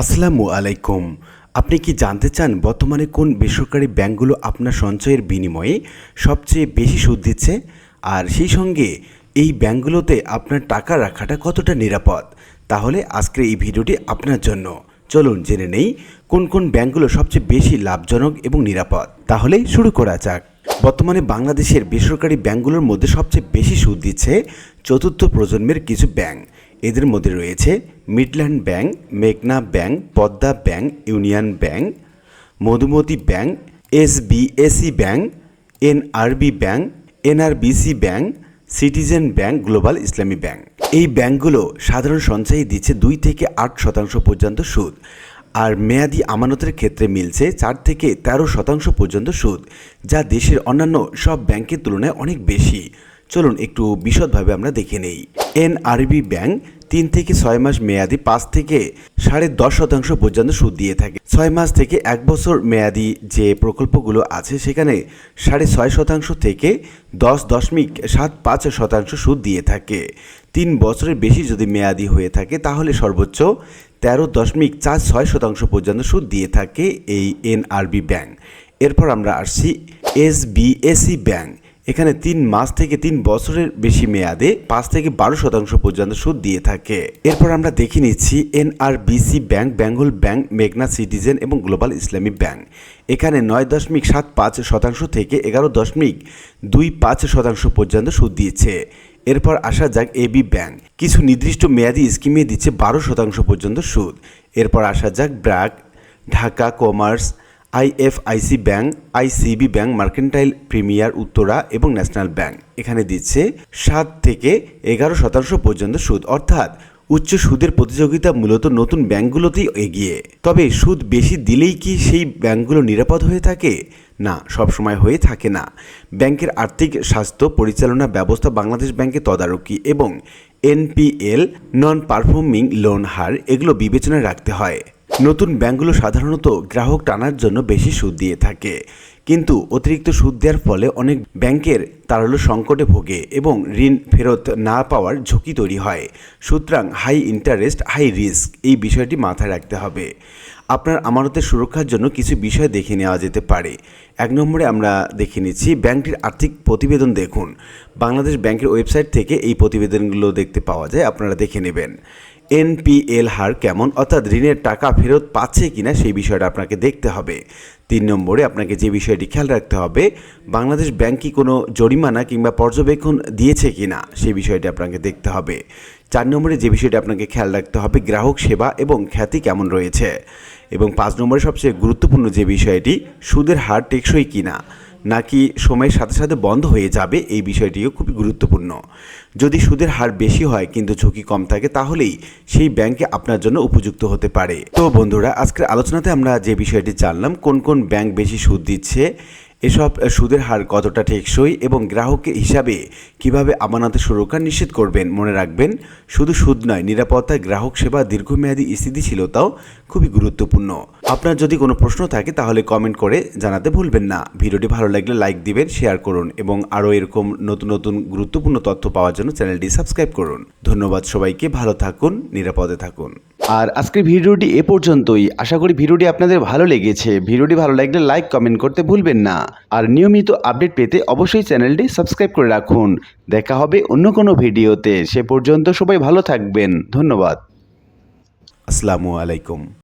আসসালামু আলাইকুম। আপনি কি জানতে চান বর্তমানে কোন বেসরকারি ব্যাংকগুলো আপনার সঞ্চয়ের বিনিময়ে সবচেয়ে বেশি সুদ দিচ্ছে? আর সেই সঙ্গে এই ব্যাংকগুলোতে আপনার টাকা রাখাটা কতটা নিরাপদ? তাহলে আজকের এই ভিডিওটি আপনার জন্য। চলুন জেনে নেই কোন কোন ব্যাংকগুলো সবচেয়ে বেশি লাভজনক এবং নিরাপদ। তাহলে শুরু করা যাক। বর্তমানে বাংলাদেশের বেসরকারি ব্যাংকগুলোর মধ্যে সবচেয়ে বেশি সুদ দিচ্ছে চতুর্থ প্রজন্মের কিছু ব্যাংক এদের মধ্যে রয়েছে মিডল্যান্ড ব্যাংক, মেঘনা Bank, Padma Bank, Union Bank, Modhumoti Bank SBAC Bank, NRB Bank, NRBC Bank, Citizen Bank, Global Islami Bank. এই ব্যাংকগুলো সাধারণ সঞ্চয়ী দিচ্ছে দুই থেকে আট শতাংশ পর্যন্ত সুদ আর মেয়াদি আমানতের ক্ষেত্রে মিলছে চার থেকে তেরো শতাংশ পর্যন্ত সুদ, যা দেশের অন্যান্য সব ব্যাংকের তুলনায় অনেক বেশি। চলুন একটু বিশদভাবে আমরা দেখে নেই। এনআরবি ব্যাংক তিন থেকে ছয় মাস মেয়াদি পাঁচ থেকে সাড়ে দশ শতাংশ পর্যন্ত সুদ দিয়ে থাকে। ছয় মাস থেকে এক বছর মেয়াদি যে প্রকল্পগুলো আছে, সেখানে সাড়ে ছয় শতাংশ থেকে দশ দশমিক সাত পাঁচ শতাংশ সুদ দিয়ে থাকে। তিন বছরের বেশি যদি মেয়াদি হয়ে থাকে, তাহলে সর্বোচ্চ তেরো দশমিক চার ছয় শতাংশ পর্যন্ত সুদ দিয়ে থাকে এই এনআরবি ব্যাংক। এরপর আমরা আসছি এস এসবিএসি ব্যাংক। এখানে তিন মাস থেকে তিন বছরের বেশি মেয়াদে পাঁচ থেকে বারো শতাংশ পর্যন্ত সুদ দিয়ে থাকে। এরপর আমরা দেখে নিচ্ছি এনআরবিসি ব্যাংক, বেঙ্গল ব্যাংক, মেঘনা সিটিজেন এবং গ্লোবাল ইসলামী ব্যাংক। এখানে নয় দশমিক সাত পাঁচ শতাংশ থেকে এগারো দশমিক দুই পাঁচ শতাংশ পর্যন্ত সুদ দিয়েছে। এরপর আসা যাক এবি ব্যাংক। কিছু নির্দিষ্ট মেয়াদি স্কিমে দিচ্ছে বারো শতাংশ পর্যন্ত সুদ। এরপর আসা যাক BRAC Dhaka Commerce IFIC Bank, ICB Bank, Mercantile Premier, Uttara এবং ন্যাশনাল ব্যাংক। এখানে দিচ্ছে সাত থেকে এগারো শতাংশ পর্যন্ত সুদ। অর্থাৎ উচ্চ সুদের প্রতিযোগিতা মূলত নতুন ব্যাংকগুলোতেই এগিয়ে। তবে সুদ বেশি দিলেই কি সেই ব্যাংকগুলো নিরাপদ হয়ে থাকে? না সবসময় হয়ে থাকে না। ব্যাংকের আর্থিক স্বাস্থ্য পরিচালনা ব্যবস্থা বাংলাদেশ ব্যাংকের তদারকি এবং এনপিএল নন পারফর্মিং লোন হার, এগুলো বিবেচনায় রাখতে হয়। নতুন ব্যাংকগুলো সাধারণত গ্রাহক টানার জন্য বেশি সুদ দিয়ে থাকে। কিন্তু অতিরিক্ত সুদ দেওয়ার ফলে অনেক ব্যাংকের তারল্য সংকটে ভোগে এবং ঋণ ফেরত না পাওয়ার ঝুঁকি তৈরি হয়। সুতরাং হাই ইন্টারেস্ট, হাই রিস্ক এই বিষয়টি মাথায় রাখতে হবে। আপনার আমানতের সুরক্ষার জন্য কিছু বিষয় দেখে নেওয়া যেতে পারে। এক নম্বরে আমরা দেখে নিচ্ছি, ব্যাংকটির আর্থিক প্রতিবেদন দেখুন। বাংলাদেশ ব্যাংকের ওয়েবসাইট থেকে এই প্রতিবেদনগুলো দেখতে পাওয়া যায়, আপনারা দেখে নেবেন। এনপিএল হার কেমন? অর্থাৎ ঋণের টাকা ফেরত পাচ্ছে কিনা সেই বিষয়টা আপনাকে দেখতে হবে। তিন নম্বরে আপনাকে যে বিষয়টি খেয়াল রাখতে হবে, বাংলাদেশ ব্যাংক কি কোনো জরিমানা কিংবা পর্যবেক্ষণ দিয়েছে কি না সেই বিষয়টি আপনাকে দেখতে হবে। চার নম্বরে যে বিষয়টি আপনাকে খেয়াল রাখতে হবে, গ্রাহক সেবা এবং খ্যাতি কেমন রয়েছে? এবং পাঁচ নম্বরে সবচেয়ে গুরুত্বপূর্ণ যে বিষয়টি, সুদের হার টেকসই কিনা? নাকি সময়ের সাথে সাথে বন্ধ হয়ে যাবে এই বিষয়টিও খুবই গুরুত্বপূর্ণ। যদি সুদের হার বেশি হয় কিন্তু ঝুঁকি কম থাকে তাহলেই সেই ব্যাংকে আপনার জন্য উপযুক্ত হতে পারে। তো বন্ধুরা, আজকের আলোচনাতে আমরা যে বিষয়টি জানলাম, কোন কোন ব্যাংক বেশি সুদ দিচ্ছে, এসব সুদের হার কতটা টেকসই এবং গ্রাহকের হিসাবে কীভাবে আমানতের সুরক্ষা নিশ্চিত করবেন মনে রাখবেন? শুধু সুদ নয়, নিরাপত্তা, গ্রাহক সেবা, দীর্ঘমেয়াদী স্থিতিশীলতাও খুবই গুরুত্বপূর্ণ। আপনার যদি কোনো প্রশ্ন থাকে তাহলে কমেন্ট করে জানাতে ভুলবেন না। ভিডিওটি ভালো লাগলে লাইক দিবেন শেয়ার করুন এবং আরও এরকম নতুন নতুন গুরুত্বপূর্ণ তথ্য পাওয়ার জন্য চ্যানেলটি সাবস্ক্রাইব করুন। ধন্যবাদ সবাইকে ভালো থাকুন নিরাপদে থাকুন। আর আজকের ভিডিওটি এ পর্যন্তই। আশা করি ভিডিওটি আপনাদের ভালো লেগেছে। ভিডিওটি ভালো লাগলে লাইক কমেন্ট করতে ভুলবেন না। আর নিয়মিত আপডেট পেতে অবশ্যই চ্যানেলটি সাবস্ক্রাইব করে রাখুন। দেখা হবে অন্য কোনো ভিডিওতে। সে পর্যন্ত সবাই ভালো থাকবেন। ধন্যবাদ। আসসালামু আলাইকুম।